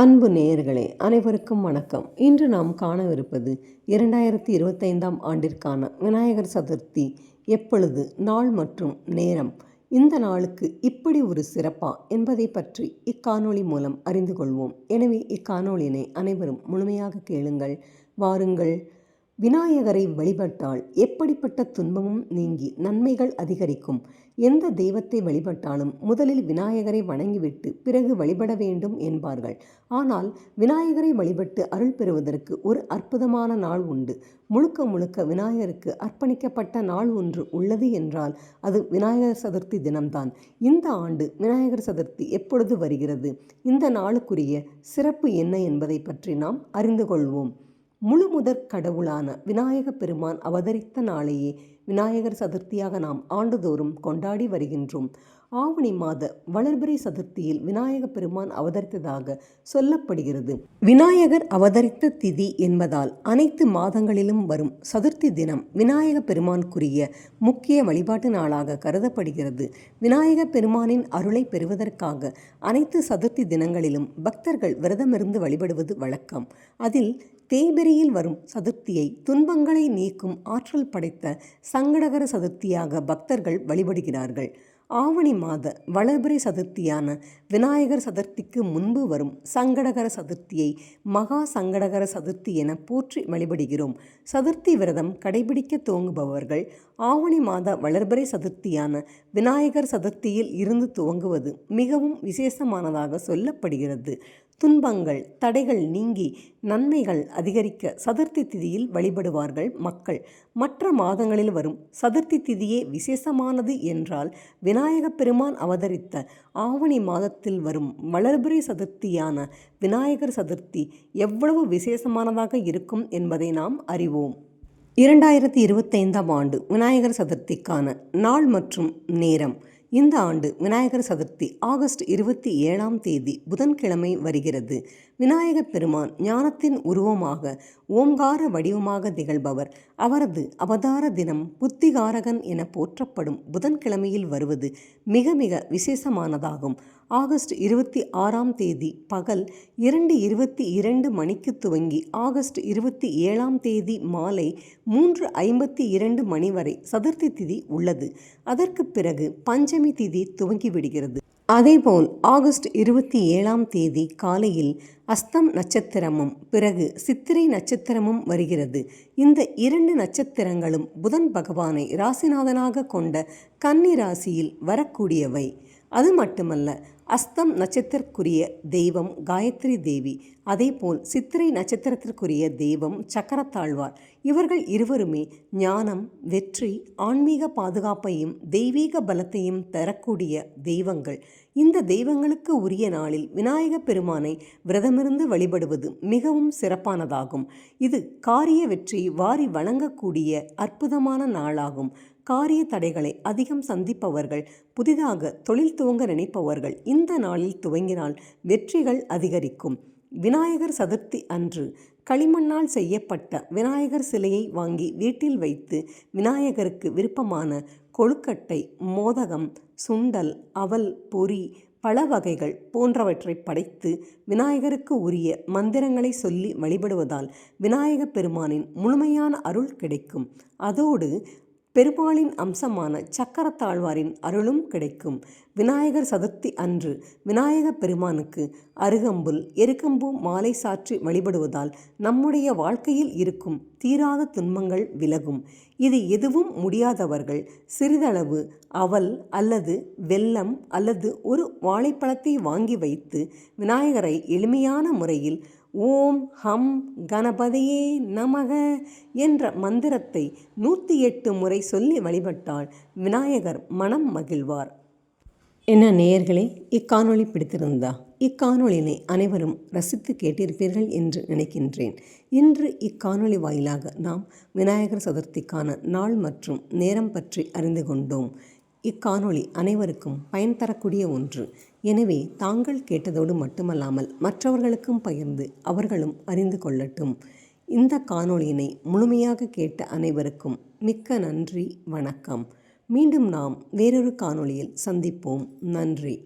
அன்பு நேயர்களே அனைவருக்கும் வணக்கம். இன்று நாம் காணவிருப்பது இரண்டாயிரத்தி இருபத்தைந்தாம் ஆண்டிற்கான விநாயகர் சதுர்த்தி எப்பொழுது நாள் மற்றும் நேரம். இந்த நாளுக்கு இப்படி ஒரு சிறப்பா என்பதை பற்றி இக்காணொளி மூலம் அறிந்து கொள்வோம். எனவே இக்காணொளியினை அனைவரும் முழுமையாக கேளுங்கள் வாருங்கள் விநாயகரை வழிபட்டால் எப்படிப்பட்ட துன்பமும் நீங்கி நன்மைகள் அதிகரிக்கும்? எந்த தெய்வத்தை வழிபட்டாலும் முதலில் விநாயகரை வணங்கிவிட்டு பிறகு வழிபட வேண்டும் என்பார்கள். ஆனால் விநாயகரை வழிபட்டு அருள் பெறுவதற்கு ஒரு அற்புதமான நாள் உண்டு. முழுக்க முழுக்க விநாயகருக்கு அர்ப்பணிக்கப்பட்ட நாள் ஒன்று உள்ளது என்றால் அது விநாயகர் சதுர்த்தி தினம்தான். இந்த ஆண்டு விநாயகர் சதுர்த்தி எப்பொழுது வருகிறது? இந்த நாளுக்குரிய சிறப்பு என்ன என்பதை பற்றி நாம் அறிந்து கொள்வோம். முழுமுதற் கடவுளான விநாயக பெருமான் அவதரித்த நாளையே விநாயகர் சதுர்த்தியாக நாம் ஆண்டுதோறும் கொண்டாடி வருகின்றோம். ஆவணி மாத வளர்பிறை சதுர்த்தியில் விநாயக பெருமான் அவதரித்ததாக சொல்லப்படுகிறது. விநாயகர் அவதரித்த திதி என்பதால் அனைத்து மாதங்களிலும் வரும் சதுர்த்தி தினம் விநாயக பெருமானுக்குரிய முக்கிய வழிபாட்டு நாளாக கருதப்படுகிறது. விநாயக பெருமானின் அருளை பெறுவதற்காக அனைத்து சதுர்த்தி தினங்களிலும் பக்தர்கள் விரதமிருந்து வழிபடுவது வழக்கம். அதில் தேபெரியில் வரும் சதுர்த்தியை துன்பங்களை நீக்கும் ஆற்றல் படைத்த சங்கடகர சதுர்த்தியாக பக்தர்கள் வழிபடுகிறார்கள். ஆவணி மாத வளர்பிறை சதுர்த்தியான விநாயகர் சதுர்த்திக்கு முன்பு வரும் சங்கடகர சதுர்த்தியை மகா சங்கடகர சதுர்த்தி என போற்றி வழிபடுகிறோம். சதுர்த்தி விரதம் கடைபிடிக்க துவங்குபவர்கள் ஆவணி மாத வளர்பிறை சதுர்த்தியான விநாயகர் சதுர்த்தியில் இருந்து துவங்குவது மிகவும் விசேஷமானதாக சொல்லப்படுகிறது. துன்பங்கள் தடைகள் நீங்கி நன்மைகள் அதிகரிக்க சதுர்த்தி திதியில் வழிபடுவார்கள் மக்கள். மற்ற மாதங்களில் வரும் சதுர்த்தி திதியே விசேஷமானது என்றால் விநாயகப் பெருமான் அவதரித்த ஆவணி மாதத்தில் வரும் வளர்பிறை சதுர்த்தியான விநாயகர் சதுர்த்தி எவ்வளவு விசேஷமானதாக இருக்கும் என்பதை நாம் அறிவோம். இரண்டாயிரத்தி இருபத்தைந்தாம் ஆண்டு விநாயகர் சதுர்த்திக்கான நாள் மற்றும் நேரம். இந்த ஆண்டு விநாயகர் சதுர்த்தி ஆகஸ்ட் இருபத்தி ஏழாம் தேதி புதன்கிழமை வருகிறது. விநாயகப் பெருமான் ஞானத்தின் உருவமாக ஓம்கார வடிவமாக திகழ்பவர். அவரது அவதார தினம் புத்திகாரகன் என போற்றப்படும் புதன்கிழமையில் வருவது மிக மிக விசேஷமானதாகும். ஆகஸ்ட் இருபத்தி ஆறாம் தேதி பகல் இரண்டு இருபத்தி இரண்டு மணிக்கு துவங்கி ஆகஸ்ட் இருபத்தி ஏழாம் தேதி மாலை மூன்று ஐம்பத்தி இரண்டு மணி வரை சதுர்த்தி திதி உள்ளது. அதற்கு பிறகு பஞ்சமி திதி துவங்கிவிடுகிறது. அதேபோல் ஆகஸ்ட் இருபத்தி ஏழாம் தேதி காலையில் அஸ்தம் நட்சத்திரமும் பிறகு சித்திரை நட்சத்திரமும் வருகிறது. இந்த இரண்டு நட்சத்திரங்களும் புதன் பகவானை ராசிநாதனாக கொண்ட கன்னி ராசியில் வரக்கூடியவை. அது மட்டுமல்ல அஸ்தம் நட்சத்திரக்குரிய தெய்வம் காயத்ரி தேவி அதேபோல் சித்திரை நட்சத்திரத்திற்குரிய தெய்வம் சக்கரத்தாழ்வார். இவர்கள் இருவருமே ஞானம் வெற்றி ஆன்மீக பாதுகாப்பையும் தெய்வீக பலத்தையும் தரக்கூடிய தெய்வங்கள். இந்த தெய்வங்களுக்கு உரிய நாளில் விநாயக பெருமானை விரதமிருந்து வழிபடுவது மிகவும் சிறப்பானதாகும். இது காரிய வெற்றி வாரி வழங்கக்கூடிய அற்புதமான நாளாகும். காரிய தடைகளை அதிகம் சந்திப்பவர்கள் புதிதாக தொழில் துவங்க நினைப்பவர்கள் இந்த நாளில் துவங்கினால் வெற்றிகள் அதிகரிக்கும். விநாயகர் சதுர்த்தி அன்று களிமண்ணால் செய்யப்பட்ட விநாயகர் சிலையை வாங்கி வீட்டில் வைத்து விநாயகருக்கு விருப்பமான கொழுக்கட்டை மோதகம் சுண்டல் அவல் பொறி பல வகைகள் போன்றவற்றை படைத்து விநாயகருக்கு உரிய மந்திரங்களை சொல்லி வழிபடுவதால் விநாயகப் பெருமானின் முழுமையான அருள் கிடைக்கும். அதோடு பெருமாளின் அம்சமான சக்கரத்தாழ்வாரின் அருளும் கிடைக்கும். விநாயகர் சதுர்த்தி அன்று விநாயக பெருமானுக்கு அருகம்புல் எருக்கம்பூ மாலை சாற்றி வழிபடுவதால் நம்முடைய வாழ்க்கையில் இருக்கும் தீராத துன்பங்கள் விலகும். இது எதுவும் முடியாதவர்கள் சிறிதளவு அவல் அல்லது வெல்லம் அல்லது ஒரு வாழைப்பழத்தை வாங்கி வைத்து விநாயகரை எளிமையான முறையில் ஓம் ஹம் கணபதியே நமக என்ற மந்திரத்தை நூற்றி எட்டு முறை சொல்லி வழிபட்டால் விநாயகர் மனம் மகிழ்வார். என்ன நேயர்களே இக்காணொளி பிடித்திருந்தா இக்காணொளியினை அனைவரும் ரசித்து கேட்டிருப்பீர்கள் என்று நினைக்கின்றேன். இன்று இக்காணொளி வாயிலாக நாம் விநாயகர் சதுர்த்திக்கான நாள் மற்றும் நேரம் பற்றி அறிந்து கொண்டோம். இக்காணொளி அனைவருக்கும் பயன் தரக்கூடிய ஒன்று. எனவே தாங்கள் கேட்டதோடு மட்டுமல்லாமல் மற்றவர்களுக்கும் பகிர்ந்து அவர்களும் அறிந்து கொள்ளட்டும். இந்த காணொளியினை முழுமையாக கேட்ட அனைவருக்கும் மிக்க நன்றி வணக்கம். மீண்டும் நாம் வேறொரு காணொளியில் சந்திப்போம். நன்றி.